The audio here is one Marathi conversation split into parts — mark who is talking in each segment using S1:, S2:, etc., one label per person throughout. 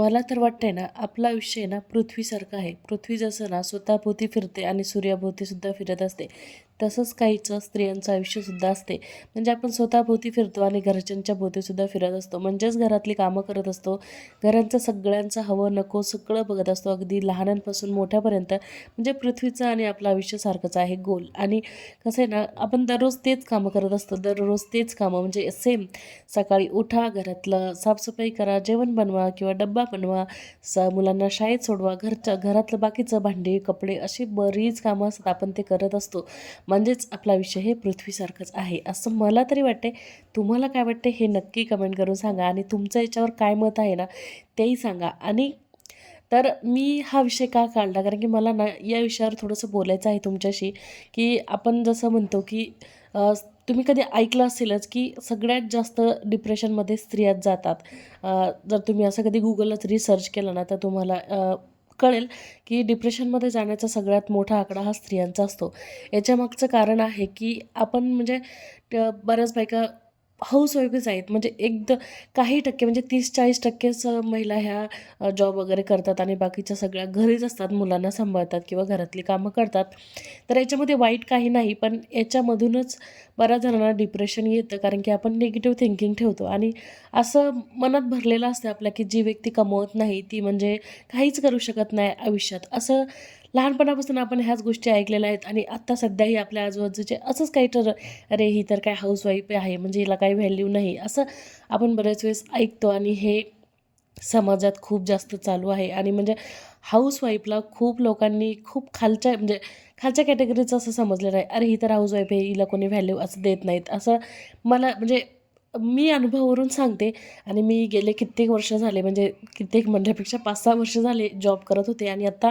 S1: मला तर वाटतंय ना आपलं आयुष्य आहे ना पृथ्वीसारखं आहे. पृथ्वी जसं ना स्वतःभोवती फिरते आणि सूर्याभोवतीसुद्धा फिरत असते. तसंच काहीचं स्त्रियांचं आयुष्यसुद्धा असते. म्हणजे आपण स्वतःभोवती फिरतो आणि घरच्यांच्या भोवतीसुद्धा फिरत असतो. म्हणजेच घरातली कामं करत असतो. घरांचं सगळ्यांचं हवं नको सगळं बघत असतो. अगदी लहानांपासून मोठ्यापर्यंत. म्हणजे पृथ्वीचं आणि आपलं आयुष्य सारखंच आहे. गोल. आणि कसं आहे ना आपण दररोज तेच कामं करत असतो. दररोज तेच कामं. म्हणजे सेम सकाळी उठा घरातलं साफसफाई करा जेवण बनवा किंवा डब्बा बनवा स मुलांना शाळेत सोडवा घरच्या घरातलं बाकीचं भांडी कपडे अशी बरीच कामं असतात. आपण ते करत असतो. म्हणजेच आपला विषय हे पृथ्वीसारखंच आहे. असं मला तरी वाटते तुम्हाला काय वाटते हे नक्की कमेंट करून सांगा आणि तुमचं याच्यावर काय मत आहे ना तेही सांगा. आणि तर मी हा विषय का काढला? कारण की मला ना या विषयावर थोडंसं बोलायचं आहे तुमच्याशी की आपण जसं म्हणतो की तुम्ही कधी ऐकलं असेलच की सगळ्यात जास्त डिप्रेशनमध्ये स्त्रियाच जातात. जर तुम्ही असं कधी गुगलच रिसर्च केलं ना तर तुम्हाला कळेल की डिप्रेशनमध्ये जाण्याचा सगळ्यात मोठा आकडा हा स्त्रियांचा असतो. याच्यामागचं कारण आहे की आपण म्हणजे बऱ्याच बायका हाऊसवाईफच आहेत. म्हणजे एकदा काही टक्के म्हणजे तीस चाळीस टक्केच महिला ह्या जॉब वगैरे करतात आणि बाकीच्या सगळ्या घरीच असतात मुलांना सांभाळतात किंवा घरातली कामं करतात. तर याच्यामध्ये वाईट काही नाही पण याच्यामधूनच बऱ्याच जणांना डिप्रेशन येतं कारण की आपण निगेटिव्ह थिंकिंग ठेवतो. आणि असं मनात भरलेलं असतं आपल्या की जी व्यक्ती कमवत नाही ती म्हणजे काहीच करू शकत नाही आयुष्यात. असं लहानपणापासून आपण ह्याच गोष्टी ऐकलेल्या आहेत आणि आत्ता सध्याही आपल्या आजूबाजूचे असंच काही तर अरे ही तर काय हाऊसवाईफ आहे म्हणजे हिला काही व्हॅल्यू नाही असं आपण बऱ्याच वेळेस ऐकतो आणि हे समाजात खूप जास्त चालू आहे. आणि म्हणजे हाऊसवाईफला खूप लोकांनी खूप खालच्या म्हणजे खालच्या कॅटेगरीचं असं समजलेलं आहे. अरे ही तर हाऊसवाईफ आहे हिला कोणी व्हॅल्यू असं देत नाहीत. असं मला म्हणजे मी अनुभवावरून सांगते. आणि मी गेले कित्येक वर्ष झाले म्हणजे कित्येक म्हणण्यापेक्षा पाच सहा वर्ष झाले जॉब करत होते. आणि आता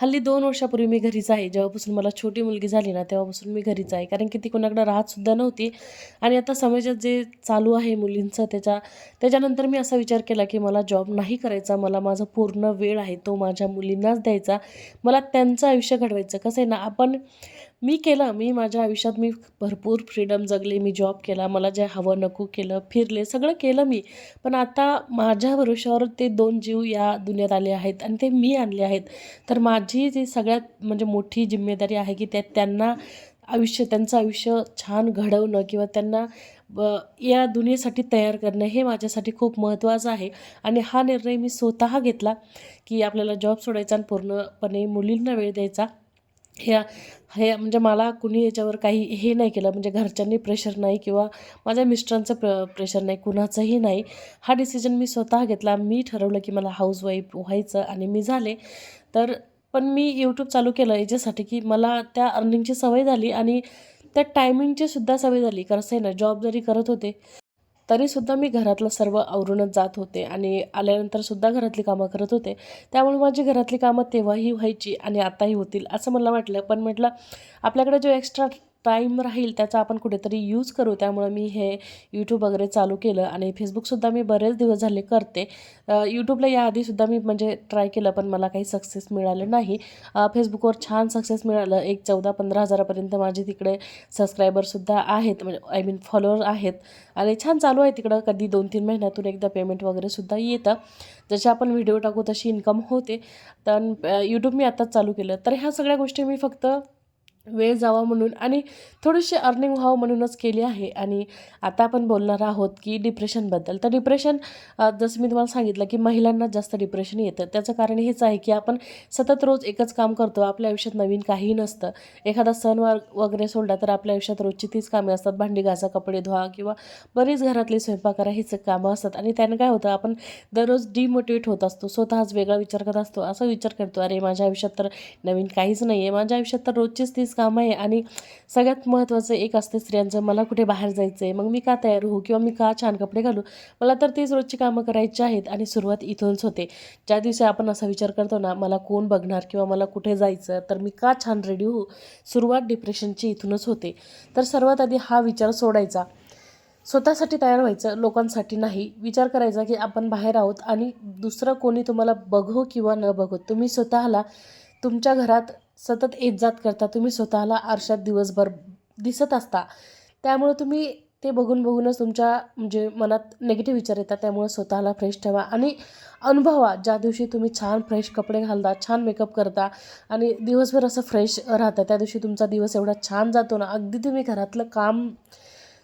S1: हल्ली दोन वर्षापूर्वी मी घरीच आहे. जेव्हापासून मला छोटी मुलगी झाली ना तेव्हापासून मी घरीच आहे. कारण की ती कोणाकडे राहतसुद्धा नव्हती. आणि आता समाजात जे चालू आहे मुलींचं त्याच्या त्याच्यानंतर मी असा विचार केला की मला जॉब नाही करायचा मला माझा पूर्ण वेळ आहे तो माझ्या मुलींनाच द्यायचा. मला त्यांचं आयुष्य घडवायचं. कसं आहे ना आपण मी केलं मी माझ्या आयुष्यात मी भरपूर फ्रीडम जगले मी जॉब केला मला जे हवं नको केलं फिरले सगळं केलं मी. पण आता माझ्या भरोश्यावर ते दोन जीव या दुनियात आले आहेत आणि ते मी आणले आहेत. तर माझी जी सगळ्यात म्हणजे मोठी जिम्मेदारी आहे की त्या त्यांना आयुष्य त्यांचं आयुष्य छान घडवणं किंवा त्यांना ब या दुनियेसाठी तयार करणं हे माझ्यासाठी खूप महत्त्वाचं आहे. आणि हा निर्णय मी स्वतः घेतला की आपल्याला जॉब सोडायचा आणि पूर्णपणे मुलींना वेळ द्यायचा. ह्या हे म्हणजे मला कुणी याच्यावर काही हे नाही केलं. म्हणजे घरच्यांनी प्रेशर नाही किंवा माझ्या मिस्टरांचं प्र प्रेशर नाही कुणाचंही नाही. हा डिसिजन मी स्वतः घेतला. मी ठरवलं की मला हाऊसवाईफ व्हायचं आणि मी झाले. तर पण मी यूट्यूब चालू केलं याच्यासाठी की मला त्या अर्निंगची सवय झाली आणि त्या टायमिंगची सुद्धा सवय झाली. कारण असं आहे ना जॉब जरी करत होते तरीसुद्धा मी घरातलं सर्व आवरूनच जात होते आणि आल्यानंतरसुद्धा घरातली कामं करत होते. त्यामुळे माझी घरातली कामं तेव्हाही व्हायची आणि आताही होतील असं मला वाटलं. पण म्हटलं आपल्याकडे जो एक्स्ट्रा टाईम राहील त्याचा आपण कुठेतरी यूज करू. त्यामुळं मी हे यूट्यूब वगैरे चालू केलं आणि फेसबुकसुद्धा मी बरेच दिवस झाले करते. यूट्यूबला याआधीसुद्धा मी म्हणजे ट्राय केलं पण मला काही सक्सेस मिळालं नाही. फेसबुकवर छान सक्सेस मिळालं. एक चौदा पंधरा हजारापर्यंत माझे तिकडे सबस्क्रायबरसुद्धा आहेत म्हणजे आय मीन फॉलोअर आहेत. आणि छान चालू आहे तिकडं. कधी दोन तीन महिन्यातून एकदा पेमेंट वगैरेसुद्धा येतं. जसे आपण व्हिडिओ टाकू तशी इन्कम होते. तर यूट्यूब मी आत्ताच चालू केलं. तर ह्या सगळ्या गोष्टी मी फक्त वेळ जावा म्हणून आणि थोडीशी अर्निंग व्हावं म्हणूनच केली आहे. आणि आता आपण बोलणार आहोत की डिप्रेशनबद्दल तर डिप्रेशन जसं मी तुम्हाला सांगितलं की महिलांना जास्त डिप्रेशन येतं. त्याचं कारण हेच आहे की आपण सतत रोज एकच काम करतो. आपल्या आयुष्यात नवीन काहीही नसतं. एखादा सण वगैरे सोडला तर आपल्या आयुष्यात रोजची तीच कामे असतात. भांडी घासा कपडे धुवा किंवा बरीच घरातली स्वयंपाक करा हीच कामं असतात. आणि त्यानं काय होतं आपण दररोज डिमोटिवेट होत असतो. स्वतःच वेगळा विचार करत असतो. असा विचार करतो अरे माझ्या आयुष्यात तर नवीन काहीच नाही आहे माझ्या आयुष्यात तर रोजचीच तीच काम आहे आणि सगळ्यात महत्त्वाचं एक असतं स्त्रियांचं मला कुठे बाहेर जायचं आहे मग मी का तयार होऊ किंवा मी का छान कपडे घालू? मला तर तीच रोजची कामं करायची आहेत आणि सुरुवात इथूनच होते. ज्या दिवशी आपण असा विचार करतो ना मला कोण बघणार किंवा मला कुठे जायचं तर मी का छान रेडी होऊ? सुरुवात डिप्रेशनची इथूनच होते. तर सर्वात आधी हा विचार सोडायचा. स्वतःसाठी तयार व्हायचं लोकांसाठी नाही. विचार करायचा की आपण बाहेर आहोत आणि दुसरं कोणी तुम्हाला बघो किंवा न बघो तुम्ही स्वतःला तुमच्या घरात सतत येत जात करता. तुम्ही स्वतःला आरशात दिवसभर दिसत असता. त्यामुळे तुम्ही ते बघून बघूनच तुमच्या म्हणजे मनात नेगेटिव्ह विचार येतात. त्यामुळे स्वतःला फ्रेश ठेवा आणि अनुभवा. ज्या दिवशी तुम्ही छान फ्रेश कपडे घालता छान मेकअप करता आणि दिवसभर असं फ्रेश राहता त्या दिवशी तुमचा दिवस एवढा छान जातो ना. अगदी तुम्ही घरातलं काम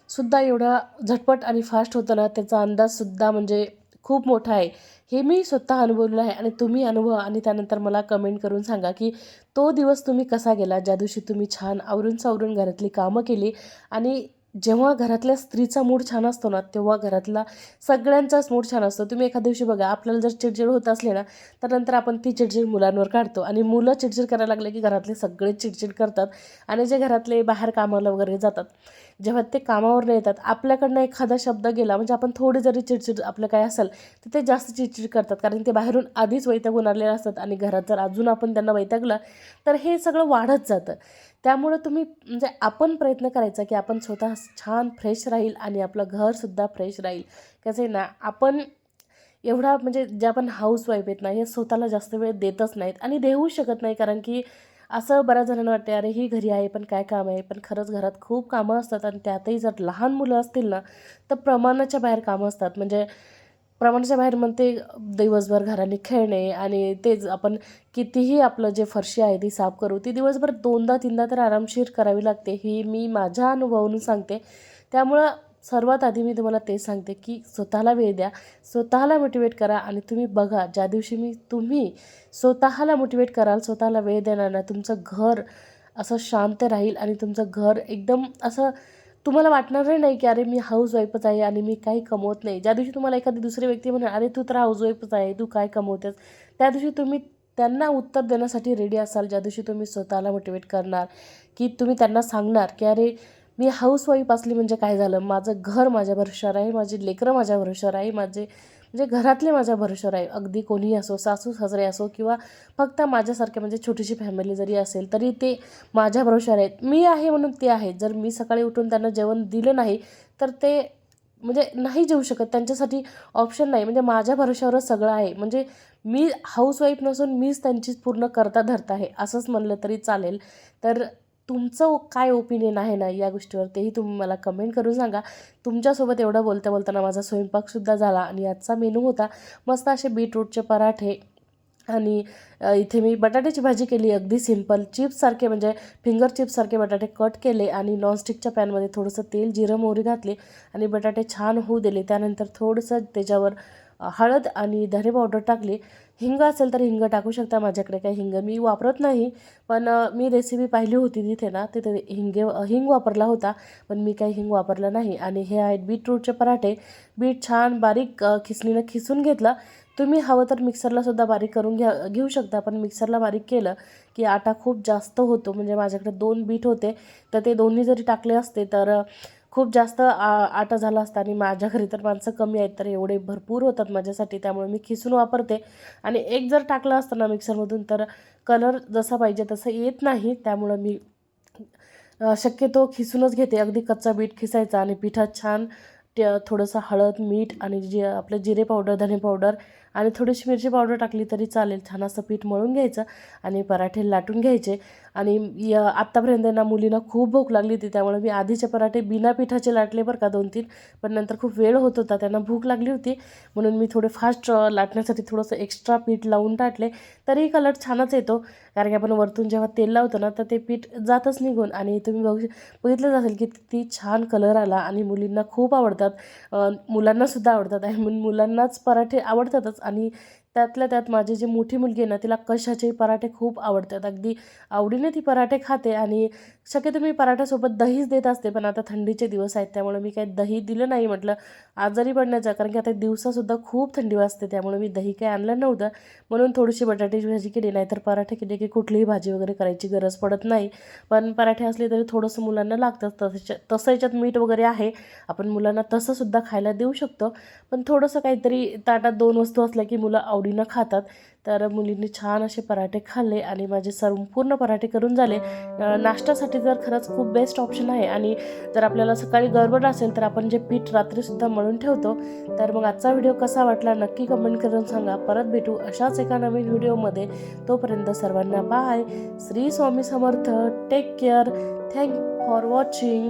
S1: सुद्धा एवढा झटपट आणि फास्ट होतं ना त्याचा अंदाजसुद्धा म्हणजे खूप मोठा आहे. हे मी स्वतः अनुभवलेलं आहे आणि तुम्ही अनुभवा आणि त्यानंतर मला कमेंट करून सांगा की तो दिवस तुम्ही कसा गेला? ज्या दिवशी तुम्ही छान आवरून सावरून घरातली कामं केली आणि जेव्हा घरातल्या स्त्रीचा मूड छान असतो ना तेव्हा घरातला सगळ्यांचाच मूड छान असतो. तुम्ही एखाद्या दिवशी बघा आपल्याला जर चिडचिड होत असले ना तर नंतर आपण ती चिडचिड मुलांवर काढतो. आणि मुलं चिडचिड करायला लागले की घरातले सगळे चिडचिड करतात आणि जे घरातले बाहेर कामाला वगैरे जातात जेव्हा ते कामावर येतात आपल्याकडनं एखादा शब्द गेला म्हणजे आपण थोडी जरी चिडचिड आपलं काय असेल तर ते जास्त चिडचिड करतात. कारण ते बाहेरून आधीच वैतागून आलेले असतात आणि घरात जर अजून आपण त्यांना वैतागलं तर हे सगळं वाढत जातं. त्यामुळं तुम्ही म्हणजे आपण प्रयत्न करायचा की आपण स्वतः छान फ्रेश राहील आणि आपलं घरसुद्धा फ्रेश राहील. कसं आहे ना आपण एवढा म्हणजे जे आपण हाऊसवाईफ आहेत ना हे स्वतःला जास्त वेळ देतच नाहीत आणि देऊ शकत नाही. कारण की असं बऱ्याच जणांना वाटते अरे ही घरी आहे पण काय काम आहे? पण खरंच घरात खूप कामं असतात आणि त्यातही जर लहान मुलं असतील ना तर प्रमाणाच्या बाहेर कामं असतात. म्हणजे प्रमाणाच्या बाहेर म्हणते दिवसभर घराने खेळणे आणि तेच आपण कितीही आपलं जे फरशी आहे ती साफ करू ती दिवसभर दोनदा तीनदा तर आरामशीर करावी लागते ही मी माझ्या अनुभवावरून सांगते. त्यामुळं सर्वात आधी मी तुम्हाला ते सांगते की स्वतःला वेळ द्या स्वतःला मोटिवेट करा आणि तुम्ही बघा ज्या दिवशी मी तुम्ही स्वतःला मोटिवेट कराल स्वतःला वेळ देणार ना तुमचं घर असं शांत राहील आणि तुमचं घर एकदम असं तुम्हाला वाटणारही नाही की अरे मी हाऊस वाईफच आहे आणि मी काही कमवत नाही. ज्या दिवशी तुम्हाला एखादी दुसरी व्यक्ती म्हणे अरे तू तर हाऊस वाईफच आहे तू काय कमवतेस? त्या दिवशी तुम्ही त्यांना उत्तर देण्यासाठी रेडी असाल ज्या दिवशी तुम्ही स्वतःला मोटिवेट करणार की तुम्ही त्यांना सांगणार की अरे मी हाऊस वाईफ असली म्हणजे काय झालं? माझं घर माझ्या भरोशावर आहे माझी लेकरं माझ्या भरोशावर आहे माझे म्हणजे घरातले माझ्या भरोशावर आहे. अगदी कोणीही असो सासू सासरे असो किंवा फक्त माझ्यासारखे म्हणजे छोटीशी फॅमिली जरी असेल तरी ते माझ्या भरोशावर आहेत. मी आहे म्हणून ते आहेत. जर मी सकाळी उठून त्यांना जेवण दिलं नाही तर ते म्हणजे नाही जेवू शकत. त्यांच्यासाठी ऑप्शन नाही. म्हणजे माझ्या भरोशावरच सगळं आहे. म्हणजे मी हाऊसवाईफ नसून मीच त्यांची पूर्ण करता धरता आहे. असंच म्हणलं तरी चालेल. तर तुमचं काय ओपिनियन आहे ना या गोष्टीवर? तेही तुम्ही मला कमेंट करून सांगा. तुमच्यासोबत एवढं बोलता बोलताना माझा स्वयंपाकसुद्धा झाला आणि आजचा मेनू होता. मस्त असे बीटरूटचे पराठे आणि इथे मी बटाट्याची भाजी केली. अगदी सिंपल चिप्ससारखे म्हणजे फिंगर चिप्ससारखे बटाटे कट केले आणि नॉनस्टिकच्या पॅनमध्ये थोडंसं तेल जिरं मोहरी घातली आणि बटाटे छान होऊ दिले. त्यानंतर थोडंसं त्याच्यावर हळद आणि धने पावडर टाकली. हिंग असेल तर हिंग टाकू शकता माझ्याकडे काही हिंग. मी वापरत नाही पण मी रेसिपी पाहिली होती तिथे ना तिथे हिंगे हिंग वापरला होता पण मी काही हिंग वापरला नाही. आणि हे आहेत बीटरूटचे पराठे. बीट छान बारीक खिसणीनं खिसून घेतला. तुम्ही हवं तर मिक्सरलासुद्धा बारीक करून घ्या घेऊ शकता पण मिक्सरला बारीक केलं की आटा खूप जास्त होतो. म्हणजे माझ्याकडे दोन बीट होते तर ते दोन्ही जरी टाकले असते तर खूप जास्त आ आटा झाला असता आणि माझ्या घरी तर माणसं कमी आहेत तर एवढे भरपूर होतात माझ्यासाठी त्यामुळे मी खिसून वापरते. आणि एक जर टाकलं असतं ना मिक्सरमधून तर कलर जसा पाहिजे तसं येत नाही त्यामुळं मी शक्यतो खिसूनच घेते. अगदी कच्चा बीट खिसायचा आणि पिठात छान त्या थोडंसं हळद मीठ आणि जे आपलं जिरे पावडर धने पावडर आणि थोडीशी मिरची पावडर टाकली तरी चालेल. छान असं पीठ मळून घ्यायचं आणि पराठे लाटून घ्यायचे. आणि य आत्तापर्यंत ना मुलींना खूप भूक लागली होती त्यामुळे मी आधीचे पराठे बिना पिठाचे लाटले बरं का दोन तीन पण नंतर खूप वेळ होत होता त्यांना भूक लागली होती. म्हणून मी थोडे फास्ट लाटण्यासाठी थोडंसं एक्स्ट्रा पीठ लावून टाटले तरी कलर छानच येतो कारण की आपण वरतून जेव्हा तेल लावतो ना तर ते पीठ जातच निघून आणि तुम्ही बघू बघितलंच असेल की किती छान कलर आला. आणि मुलींना खूप आवडतात मुलांनासुद्धा आवडतात. आणि मुलांनाच पराठे आवडतातच. आणि त्यातल्या त्यात माझी जी मोठी मुलगी आहे ना तिला कशाचे पराठे खूप आवडतात. अगदी आवडीने ती पराठे खाते आणि शक्यतो मी पराठ्यासोबत दहीच देत असते पण आता थंडीचे दिवस आहेत त्यामुळे मी काही दही दिलं नाही म्हटलं. आजारी पडण्याचं कारण की आता दिवसासुद्धा खूप थंडी वाजते त्यामुळे मी दही काही आणलं नव्हतं. म्हणून थोडीशी बटाट्याची भाजी केली नाही तर पराठे केले की कुठलीही भाजी वगैरे करायची गरज पडत नाही. पण पराठे असले तरी थोडंसं मुलांना लागतं तसं तसं याच्यात मीठ वगैरे आहे. आपण मुलांना तसंसुद्धा खायला देऊ शकतो. पण थोडंसं काहीतरी ताटात दोन वस्तू असल्या की मुलं आवडीनं खातात. तर मुलींनी छान असे पराठे खाल्ले आणि माझे संपूर्ण पराठे करून झाले. नाश्त्यासाठी तर खरंच खूप बेस्ट ऑप्शन आहे आणि जर आपल्याला सकाळी गडबड असेल तर आपण जे पीठ रात्रीसुद्धा मळून ठेवतो तर मग आजचा व्हिडिओ कसा वाटला नक्की कमेंट करून सांगा. परत भेटू अशाच एका नवीन व्हिडिओमध्ये तोपर्यंत सर्वांना bye Shri Swami Samarth. Take care thank for watching